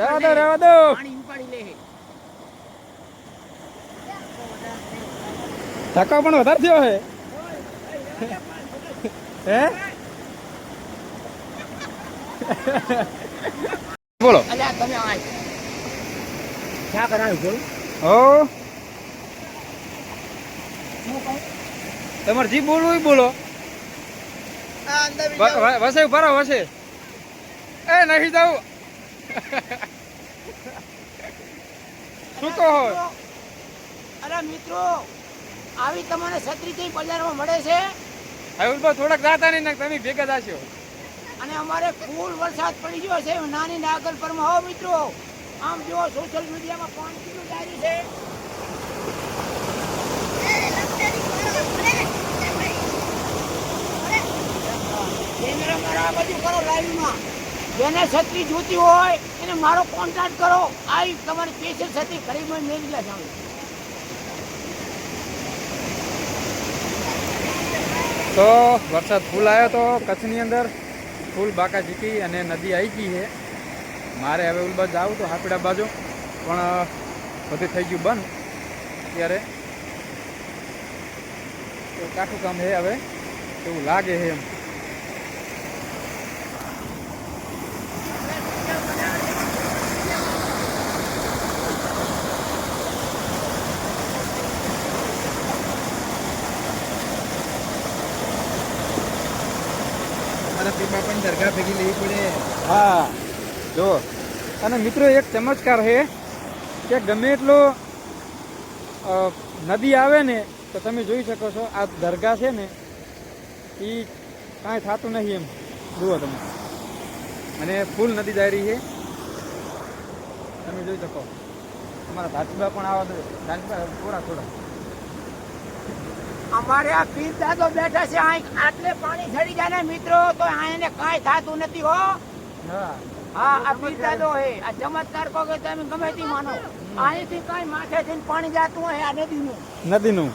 રહેવા દો રહેવા દો. પાણી ધક્કો વધારે થયો હે. હે? બોલો. અલ્યા તમે આ ક્યાં કરાયું બોલ? હો. શું તમારે જી બોલવું બોલો. વસે ઊભા રહો વસે. એ નહીં જાવ શું કહો અરે મિત્રો આવી તમને છત્રી કઈ બજારમાં મળે છે? હવે તો થોડાક જાતા નહીં તમે ભેગા થશો. અને અમારે ફૂલ વરસાદ પડી ગયો છે નાની નાગલ પર હો મિત્રો આમ જો સોશિયલ મીડિયામાં પાણી કેટલું જારી છે. કેમેરા મારા બધું કરો લાઈવમાં જેને છત્રી જોતી હોય, એને મારો કોન્ટેક્ટ કરો. આવી તમારી સ્પેશિયલ છત્રી ખરીદમાં મેળવી લે જાઉં તો વરસાદ ફૂલ આવ્યો તો કચ્છની અંદર. ફૂલ બાકા જીકી અને નદી આવી ગઈ છે. મારે હવે ઉલબા જાવું તો હાપીડા બાજુ. પણ બધું થઈ ગયું બંધ. ત્યારે તો કાઠું કામ છે હવે. એવું લાગે છે એમ. પણ દરગાહ ભેગી લેવી હા, જો. અને મિત્રો, એક ચમત્કાર છે કે ગમે એટલો નદી આવે ને, તો તમે જોઈ શકો છો, આ દરગાહ છે ને એ કાંઈ થતું નહીં એમ. જુઓ તમે. અને ફૂલ નદી જાય રહી છે. તમે જોઈ શકો. તમારા ધાચબા પણ આવા દો થોડા થોડા. અમારે આ પીર દાદો બેઠા છે અહીં આટલે પાણી ચડી જાય ને મિત્રો તો એને કાંઈ થતું નથી હો. હા. આ પીર દાદો હે આ ચમત્કાર કહો કે તમે ગમે તે માનો. અહીંથી કાંઈ માથે થી પાણી જાતું હોય આ નદીનું. નદીનું.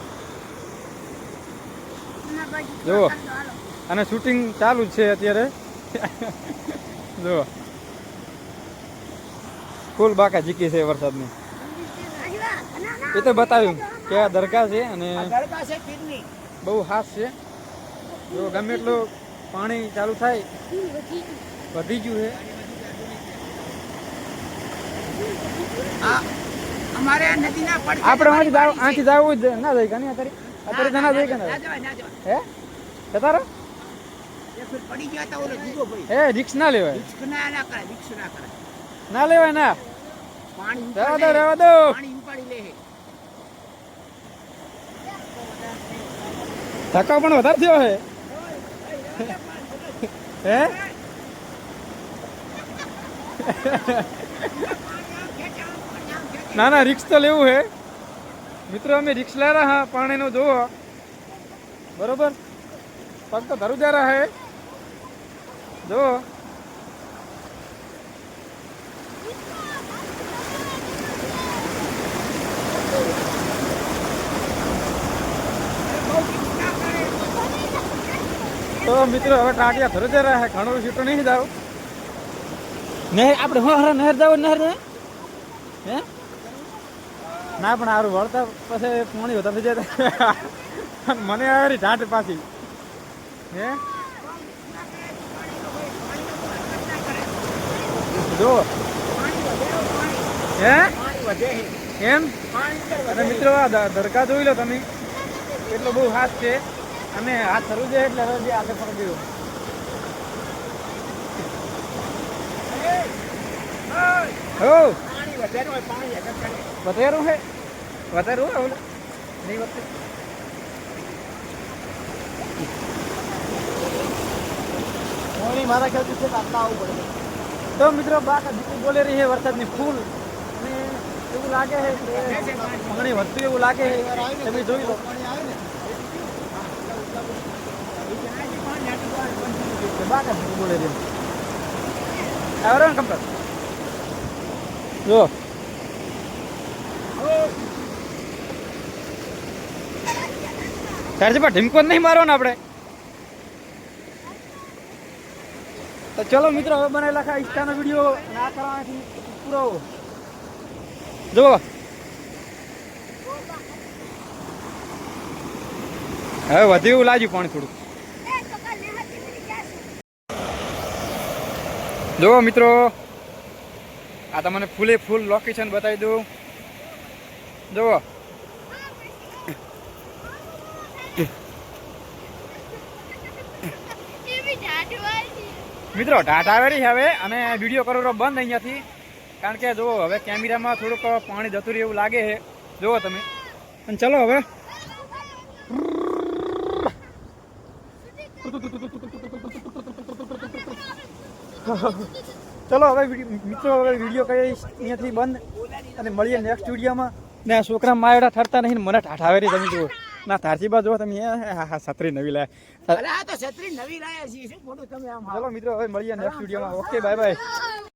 જુઓ. અને શૂટિંગ ચાલુ છે અત્યારે. જુઓ. ફૂલ બાકા જીકી છે વરસાદની. એ તો બતાવ્યું. કે આ દરગાહ છે અને બહુ હાસ છે. જો ગમે એટલું પાણી ચાલુ થાય વધી ગયું છે. અમારે નદીના પડખે આપણે તમારી જાવ જ ના જાય કે નહીં અત્યારે અત્યારે તો ના જાય કે ના ના જાય? જવાય, ના જવાય. હે? જતા પડી ગયા તા ઓલો જુદો ભાઈ. એ રિક્ષ ના લેવાય. ના લેવાય ના. પાણી રહેવા દો રહેવા દો. પાણી ઉપાડી લે ધક્કા પણ વધારે થયો હે હે? ના ના રિક્ષ તો લેવું હે મિત્રો, અમે રિક્ષ લે રહ્યા હા, પણ જોવો. બરોબર? પગ તો ધરું જા રહ્યા હે જોવો. તો હવે ટાટિયા ધરજે રહે ઘણો સીટો નહીં જાવ નહેર આપણે હું હરે નહેર જાવ નહેર હે? ના પણ સારું વળતા પછી પાણી વધારે જાય. મને આવી ઢાંટ પાછી. હે? જો. હે? એમ મિત્રો આ ધરકા જોઈ લો તમે. એટલો બહુ હાથ છે. અને હાથ થરું છે એટલે હવે બે હાથે પકડી દીધું હો. પાણી વધારે પાણી પાણી મારા ખ્યાલથી છે આટલા આવવું પડે. તો મિત્રો, બાકા દીકરી બોલે રહી છે વરસાદની ફૂલ. અને એવું લાગે છે પાણી વધતું એવું લાગે છે તમે જોઈ લો. બાકા બોલે રહી આવરો કમ્પ્લેટ જો તારે પર ઢીમકો નહીં મારો ને આપણે તો ચલો મિત્રો, હવે બનાવી લખા ઇન્સ્ટાનો વીડિયો ના કરવાથી જો જુઓ હવે વધુ લાગ્યું પાણી થોડું જુઓ મિત્રો, આ તમને ફૂલે ફૂલ લોકેશન બતાવી દઉં. જુઓ. મિત્રો, ઢાઢ આવેલી છે હવે, અને વીડિયો કરો બંધ અહીંયાથી. કારણ કે જુઓ, હવે કેમેરામાં થોડુંક પાણી જતું રહ્યું એવું લાગે છે. જુઓ તમે. અને ચલો હવે. ચલો હવે મિત્રો હવે વીડિયો કઈ અહીંયાથી બંધ અને મળીએ નેક્સ્ટ વિડીયોમાં ને આ છોકરા માયડા ઠરતા નહીં ને મને ઠાઠ આવેલી તમે જુઓ. ના તારસી બા જુઓ તમે હા હા છત્રી નવી લાયા. ચલો મિત્રો હવે મળીએ નેક્સ્ટ વિડીયોમાં ઓકે બાય બાય